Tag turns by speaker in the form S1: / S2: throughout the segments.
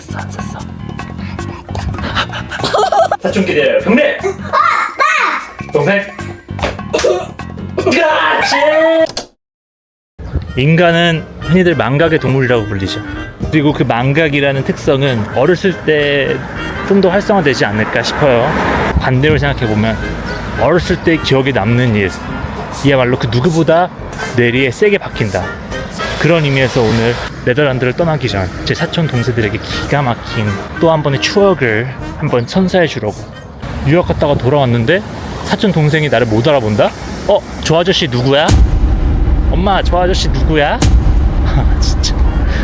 S1: 샀어 안 샀어? 사춘기들 경례 동생! 그렇지 인간은 흔히들 망각의 동물이라고 불리죠. 그리고 그 망각이라는 특성은 어렸을 때 좀 더 활성화되지 않을까 싶어요. 반대로 생각해 보면 어렸을 때 기억에 남는 일 이야말로 그 누구보다 뇌리에 세게 박힌다. 그런 의미에서 오늘 네덜란드를 떠나기 전 제 사촌 동생들에게 기가 막힌 또 한 번의 추억을 한번 선사해 주려고 유학 갔다가 돌아왔는데 사촌 동생이 나를 못 알아본다? 어? 저 아저씨 누구야? 엄마 저 아저씨 누구야? 진짜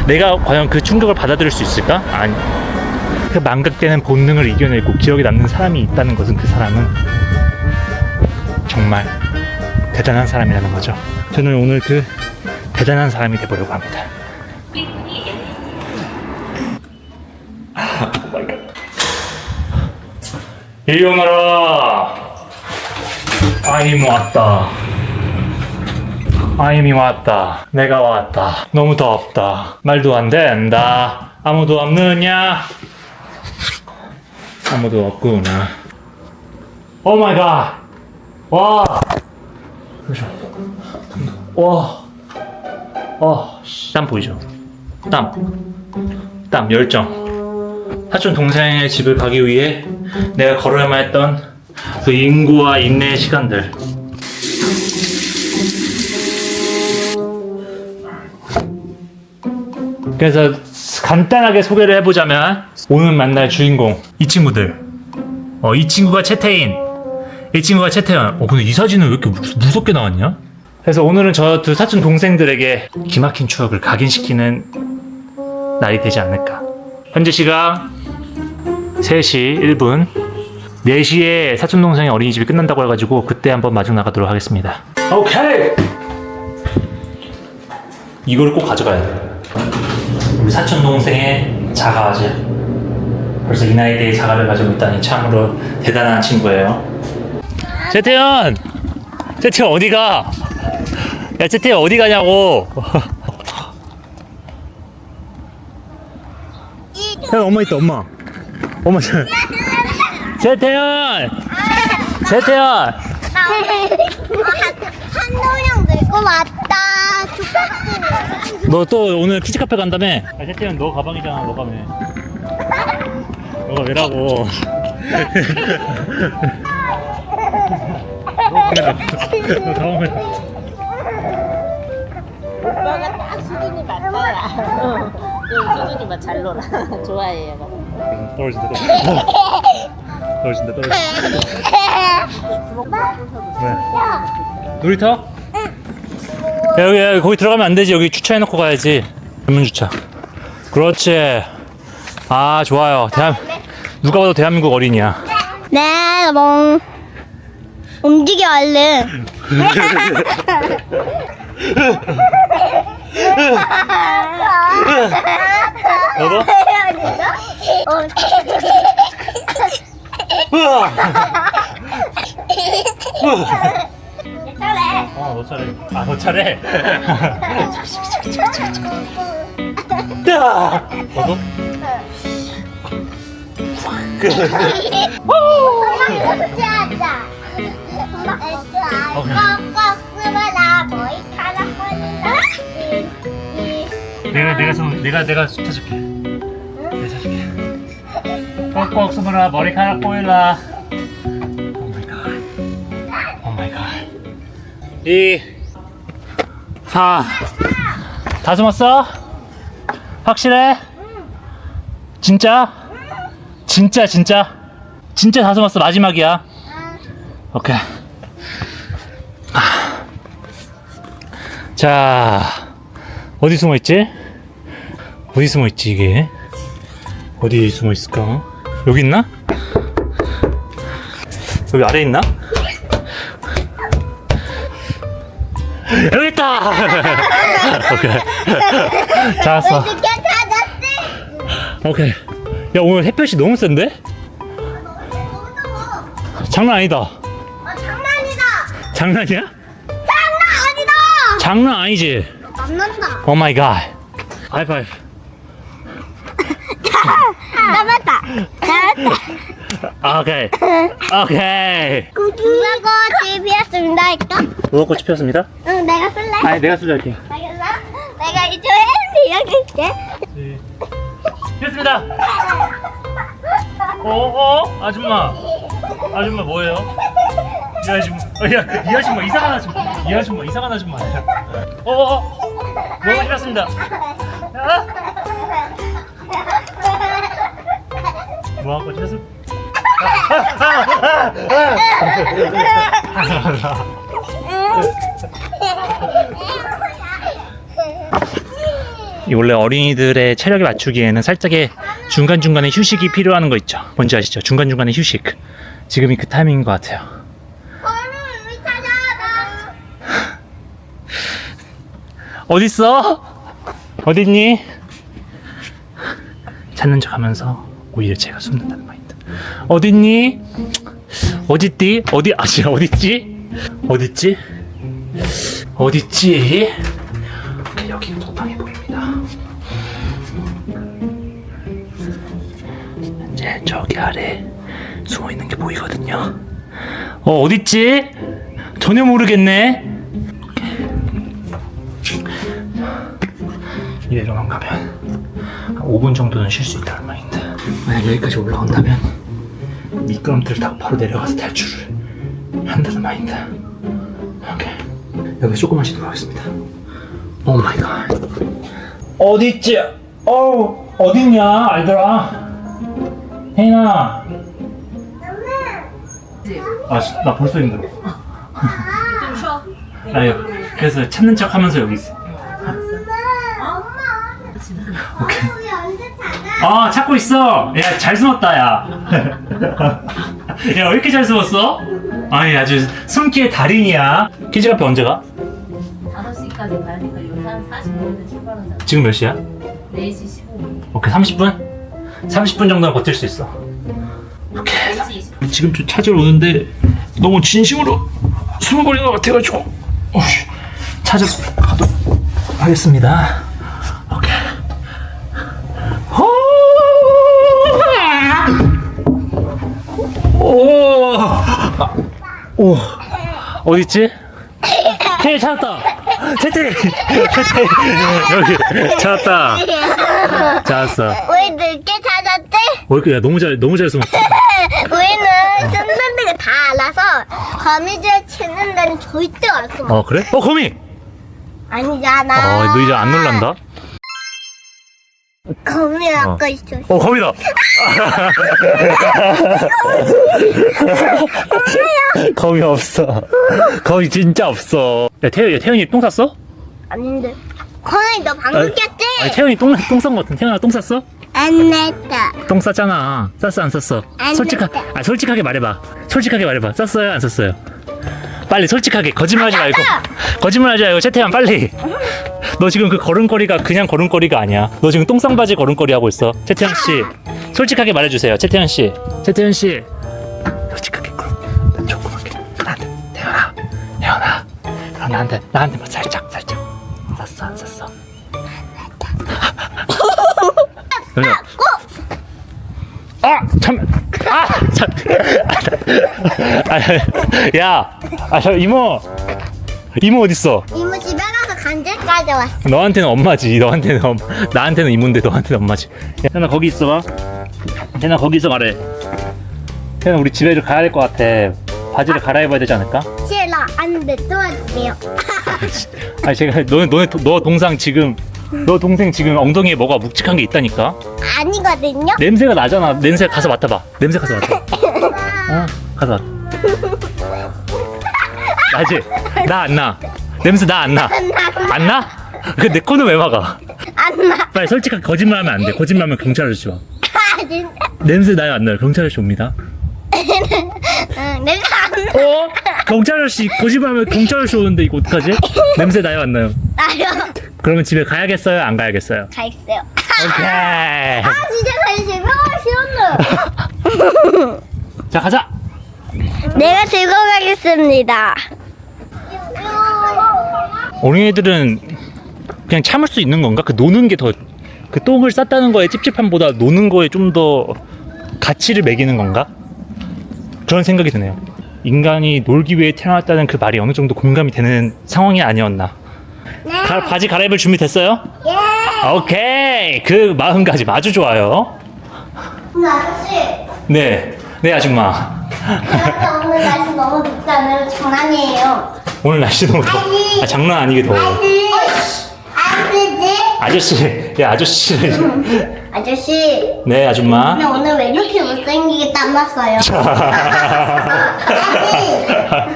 S1: 내가 과연 그 충격을 받아들일 수 있을까? 아니 그 망각되는 본능을 이겨내고 기억에 남는 사람이 있다는 것은 그 사람은 정말 대단한 사람이라는 거죠 저는 오늘 그 대단한 사람이 되보려고 합니다 이리 오너라 아임이 왔다 아임이 왔다 내가 왔다 너무 덥다 말도 안 된다 아무도 없느냐 아무도 없구나 오 마이 갓 와. 잠시만. 와. 어, 씨. 땀 보이죠? 땀. 땀, 열정. 사촌 동생의 집을 가기 위해 내가 걸어야만 했던 그 인고와 인내의 시간들. 그래서 간단하게 소개를 해보자면 오늘 만날 주인공 이 친구들. 어, 이 친구가 채태인. 이 친구가 채태현. 어, 근데 이 사진은 왜 이렇게 무- 무섭게 나왔냐? 그래서 오늘은 저 두 사촌 동생들에게 기막힌 추억을 각인시키는 날이 되지 않을까. 현재 시각 3시 1분. 4시에 사촌 동생의 어린이집이 끝난다고 해가지고 그때 한번 마중 나가도록 하겠습니다. 오케이! 이걸 꼭 가져가야 돼. 우리 사촌 동생의 자가아재. 벌써 이 나이 대에 자가를 가지고 있다니 참으로 대단한 친구예요. 재태현! 재태현 어디가? 야 재태현 어디 가냐고? 야 엄마 있다 엄마. 엄마 재. 재태현! 재태현!
S2: 한도령 들고 왔다.
S1: 너또 오늘 키즈 카페 간다며? 아 재태현 너 가방이잖아 너가 왜? 너가 왜라고? 너 가방을
S3: 오빠가 딱 수준이 맞더라. 응, 수준이 맞잘 놀아. 좋아해요.
S1: 떨어진다 떨어진다 떨어진다 떨어진다 왜? 놀이터? 야, 여기, 여기 거기 들어가면 안 되지 여기 주차해놓고 가야지 전문 주차 그렇지 아 좋아요 대한 누가 봐도 대한민국 어린이야
S2: 네, 뭐 움직여 얼른.
S1: 너도? 어너 차례 아 너 차례 야! 너도?
S2: 꼭
S1: 내가 내가 손 내가 찾을게 꼭꼭 숨어라 머리카락 보일라 오 마이 갓 오 마이 갓2 4다 숨었어? 확실해? 진짜? 진짜 진짜? 진짜 다 숨었어 마지막이야 오케이 아. 자 어디 숨어 있지? 어디 숨어 있지 이게? 어디 숨어 있을까? 여기 있나? 여기 아래 있나? 여기 있다. 오케이.
S2: 찾았지?
S1: 오케이. 야 오늘 햇볕이 너무 센데? 장난 아니다.
S2: 어, 장난이다.
S1: 장난이야?
S2: 장난 아니다.
S1: 장난 아니지.
S2: 만난다.
S1: 오 마이 갓. 하이파이브. 오케이. 오케이.
S2: 누가 집이었습니다 할까?
S1: 무화꽃이 피었습니다.
S2: 응 내가 쓸래
S1: 아니, 내가 수저할게.
S2: 알겠어? 내가 이쪽에 여기 있게
S1: 피었습니다. 어, 어? 아줌마. 아줌마 뭐예요? 이 아줌마. 어, 야, 이 아줌마 이상한 아줌마. 이 아줌마 이상한 아줌마야. 어, 어. 무화꽃이 피었습니다. 아? 무화꽃이 피었습니다. 이 원래 어린이들의 체력에 맞추기에는 살짝의 중간중간에 휴식이 필요한 거 있죠. 뭔지 아시죠? 중간중간에 휴식. 지금이 그 타이밍인 것 같아요. 어딨어? 어딨니? 찾는 척 하면서 오히려 제가 숨는다는 마인드. 어딨니? 어딨디? 어디, 아, 진짜 어딨지? 어딨지? 어딨지? 오케이, 여기 도방이 보입니다. 현재 저기 아래 숨어 있는 게 보이거든요. 어, 어딨지? 전혀 모르겠네. 이대로만 가면 한 5분 정도는 쉴수 마인드. 만약 여기까지 올라온다면 미끄럼틀을 타고 바로 내려가서 탈출을 한다는 마인드. 오케이. 여기 조금만 쉬도록 하겠습니다. 오 마이 갓. 어딨지? 어 어딨냐 알더라. 혜인아. 아, 씨, 나 벌써 힘들어.
S3: 좀 쉬어.
S1: 아니, 그래서 찾는 척 하면서 여기 있어. 오케이.
S2: 아
S1: 찾고 있어. 야 잘 숨었다 야. 야 왜 이렇게 잘 숨었어? 아니 아주 숨기의 달인이야. 키즈 카페 언제 가?
S3: 5시까지 가니까 여기서 한 40분에 출발하잖아.
S1: 지금 몇 시야?
S3: 4시 15분.
S1: 오케이 30분? 30분 정도는 버틸 수 있어. 오케이.
S3: 4시 20분.
S1: 지금 좀 찾으러 오는데 너무 진심으로 숨어버린 것 같아가지고 어휴, 찾아가도록 하겠습니다. 오, 어디 있지? 태 찾았다. 태태, 태태 여기 찾았다. 찾았어.
S2: 우리 늦게 찾았지?
S1: 어, 이렇게 야, 너무 잘 너무 잘 숨었어.
S2: 우리는 쓰는 데가 다 알아서 거미줄 치는 데는 절대 알수 없어
S1: 어 그래? 어 거미.
S2: 아니잖아
S1: 어, 너 이제 안 놀란다?
S2: 거미
S1: 어.
S2: 아까 있었어
S1: 어, 거미다! 거미 없어. 거미 진짜 없어. 야, 태연, 야, 태연이 똥 쌌어?
S2: 아닌데 거미 너 방금
S1: 아니,
S2: 꼈지?
S1: 아니, 태연이 똥, 똥싼 것 같은. 태연아, 똥 쌌어?
S2: 안 냈다
S1: 똥 쌌잖아. 쌌어, 안 쌌어?
S2: 안
S1: 솔직하. 아, 솔직하게 말해봐. 솔직하게 말해봐. 쌌어요, 안 쌌어요? 빨리 솔직하게 거짓말하지 말고. 거짓말하지 말고 채태현 빨리. 너 지금 그 걸음걸이가 그냥 걸음걸이가 아니야. 너 지금 똥싼 바지 걸음걸이 하고 있어. 채태현 씨 솔직하게 말해주세요. 채태현 씨. 채태현 씨. 솔직하게 그럼 나 조그맣게. 나한테 태연아 태연아. 그럼 나한테 나한테만 살짝 살짝. 쌌어 안 쌌어? 그러면 아! 참! 아! 참! 아, 야! 아, 저 이모! 이모 어딨어?
S2: 이모 집에 가서 간질까지 왔어
S1: 너한테는 엄마지. 너한테는 엄, 나한테는 이모인데 너한테는 엄마지. 야, 태나 거기 있어봐. 태나 거기 있어 말해. 태나 우리 집에 좀 가야 될 것 같아. 바지를 갈아입어야 되지 않을까?
S2: 싫어 안 돼 도와주세요
S1: 아니 제가 너네 너네 도- 너 동상 지금 너 동생 지금 엉덩이에 뭐가 묵직한 게 있다니까.
S2: 아니거든요
S1: 냄새가 나잖아. 냄새 가서 맡아봐. 냄새 가서 맡아. 어, 가서 맡아. 나지? 나 안 나. 냄새 나 안 나. 안 나? 그 내 코는 왜 막아?
S2: 안나
S1: 빨리 솔직하게 거짓말하면 안 돼. 거짓말하면 경찰 아저씨 와.
S2: 아 진짜
S1: 냄새 나요 안 나요? 경찰 아저씨 옵니다.
S2: 응 내가 안
S1: 어? 경찰 아저씨 거짓말하면 경찰 아저씨 오는데 이거 어떡하지? 냄새 나요 안 나요?
S2: 나요
S1: 그러면 집에 가야겠어요? 안 가야겠어요?
S2: 가 있어요
S1: 오케이.
S2: 아 진짜 관심 아 싫었네
S1: 자 가자.
S2: 내가 들고 가겠습니다
S1: 어린애들은 그냥 참을 수 있는 건가? 그 노는 게 더 그 똥을 쌌다는 거에 찝찝함보다 노는 거에 좀 더 가치를 매기는 건가? 그런 생각이 드네요. 인간이 놀기 위해 태어났다는 그 말이 어느 정도 공감이 되는 상황이 아니었나.
S2: 네.
S1: 가- 바지 갈아입을 준비 됐어요?
S2: 예.
S1: 오케이. 그 마음가짐 아주 좋아요.
S2: 근데 아저씨,
S1: 네. 네, 아줌마.
S2: 오늘 날씨 너무 덥다면 장난이에요.
S1: 오늘 날씨 너무 더워. 아, 장난 아니게 더워.
S2: 아저씨, 아저씨,
S1: 아저씨. 네, 아저씨.
S2: 아저씨.
S1: 네, 아줌마.
S2: 근데 오늘 왜 이렇게 못생기게 땀났어요?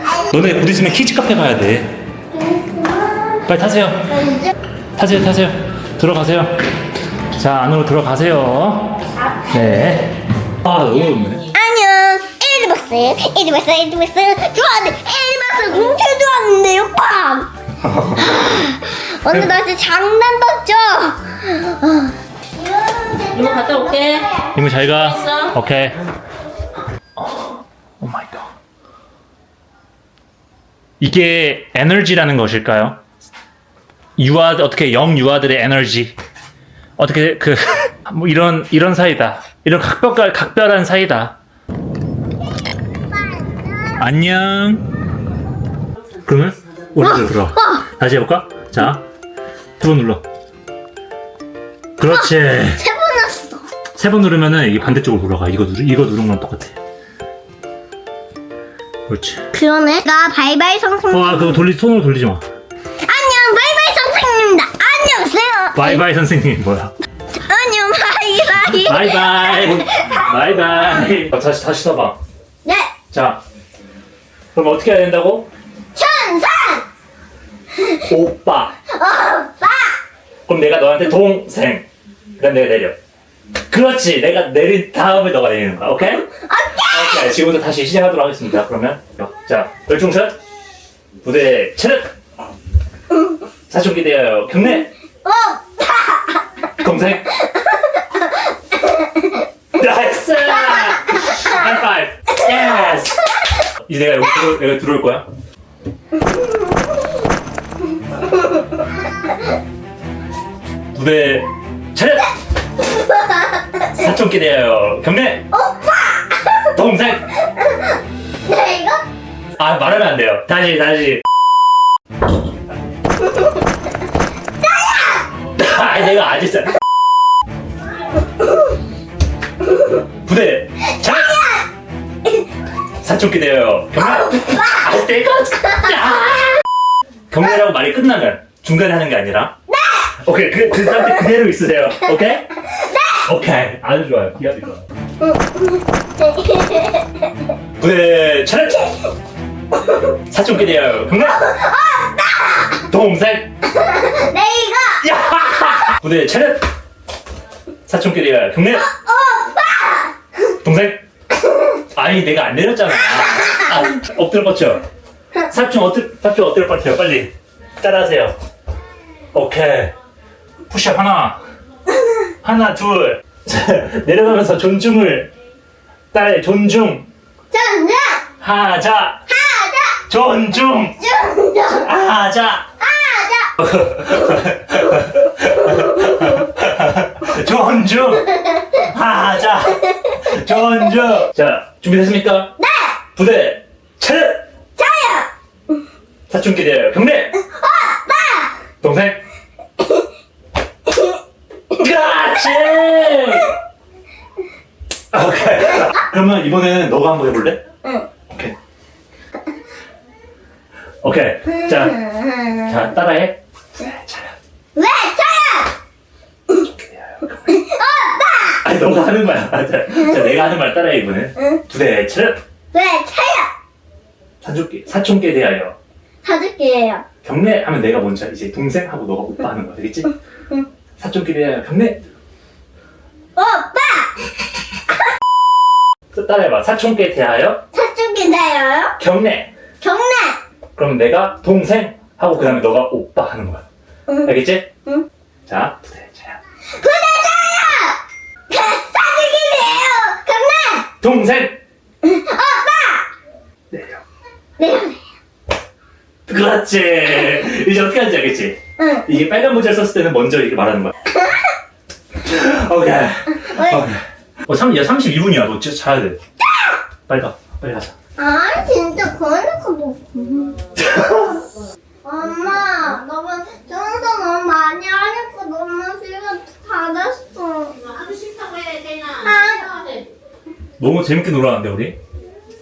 S2: 아저씨,
S1: 너네 곧 있으면 키즈 카페 가야 돼. 빨리 타세요. 타세요, 타세요. 들어가세요. 자, 안으로 들어가세요. 네. 아, 너무 덥네.
S2: 에드박스, 에드박스, 에드박스. 좋아하는데 에드박스 공채 좋아하는데요, 빵. 오늘 날씨 장난쳤죠?
S3: 이모 갔다 올게.
S1: 이모 잘 가.
S3: 알겠어.
S1: 오케이. 오 마이 갓. 이게 에너지라는 것일까요? 유아 어떻게 영 유아들의 에너지 어떻게 그 뭐 이런 이런 사이다. 이런 각별한 각별한 사이다. 안녕. 그러면 우리 들어. 다시 해볼까? 자, 두 번 눌러. 그렇지.
S2: 세번 왔어.
S1: 세 번 누르면은 이게 반대쪽으로 돌아가. 이거 누르 이거 누른 거랑 똑같아. 그렇지.
S2: 그러네. 나 바이바이 선생님.
S1: 와 그거 돌리 손으로 돌리지 마.
S2: 안녕, 바이바이 선생님입니다. 안녕하세요.
S1: 바이바이 선생님 뭐야?
S2: 안녕, 바이바이.
S1: 바이바이. 바이바이. 어, 다시 다시 써봐.
S2: 네,
S1: 자. 그럼 어떻게 해야 된다고?
S2: 천산
S1: 오빠.
S2: 오빠.
S1: 그럼 내가 너한테 동생. 그럼 내가 내려. 그렇지. 내가 내린 다음에 너가 내리는 거야. 오케이? 오케이. 지금부터 다시 시작하도록 하겠습니다. 그러면 자 열중샷 부대 차렷. 사춘기 대하여 경례.
S2: 오빠.
S1: 동생. 나이스. 하이파이브. 예스. 이제 내가 여기 들어, 내가 들어올 거야. 부대 차렷. 사춘기 대하여 경례.
S2: 오빠.
S1: 동생.
S2: 네, 이거?
S1: 아 말하면 안 돼요. 다시 다시. 아 내가 아직 잘. 부 사춘기 되어요. 경례. 아 내가 아! 경례라고 말이 끝나면 중간에 하는 게 아니라. 네. 오케이 그, 그 상태 그대로 있으세요. 오케이. 네. 오케이 아주 좋아요. 기합이 좋아. 부대 차렷. 사춘기 되어요. 경례. 동생.
S2: 네, 이거.
S1: 야! 부대 차렷! 사촌끼리야 경례! 동생! 아니 내가 안 내렸잖아. 아, 엎드려 뻗쳐 사촌 엎드려, 뻗쳐요 빨리. 따라하세요. 오케이. 푸시업 하나. 하나 둘. 내려가면서 존중을. 따라해 존중.
S2: 천산
S1: 하자.
S2: 하자.
S1: 존중.
S2: 중정.
S1: 하자.
S2: 하자.
S1: 존중. 하자 존중 자 준비됐습니까?
S2: 네.
S1: 부대 차렷
S2: 자요.
S1: 사춘기 대하여 경례 동생 그렇지 오케이 그러면 이번에는 너가 한번 해볼래?
S2: 응.
S1: 오케이 오케이 자, 자 따라해 차렷
S2: 왜 자요?
S1: 아니 너가 하는 거야 자, 자 이번엔
S2: 응.
S1: 부대 차렷
S2: 왜 자요?
S1: 사춘기 사춘기에 대하여
S2: 사줄게요.
S1: 경례 하면 내가 먼저 이제 동생 하고 너가 오빠 하는 거야 되겠지?
S2: 응.
S1: 사촌끼리 대하여 경례
S2: 오빠.
S1: 또 따라해봐 사촌끼리 대하여
S2: 사줄게요.
S1: 경례
S2: 경례.
S1: 그럼 내가 동생 하고 그 다음에 너가 오빠 하는 거야
S2: 응.
S1: 알겠지?
S2: 응.
S1: 자 부대 동생. 내려
S2: 네.
S1: 그렇지 이제 어떻게 하는지 알겠지?
S2: 응.
S1: 이게 빨간 모자를 썼을 때는 먼저 이렇게 말하는 거야 오케이
S2: 왜?
S1: 오케이 어, 3, 야, 32분이야. 너 진짜 자야 돼. 빨리 가. 빨리 가자.
S2: 아 진짜 그러니까 뭐 엄마 너무 청소 너무 많이 하니까 너무 시간 다 됐어
S3: 하고 싶다고 해야 되나?
S2: 아.
S1: 너무 재밌게 놀았는데, 우리?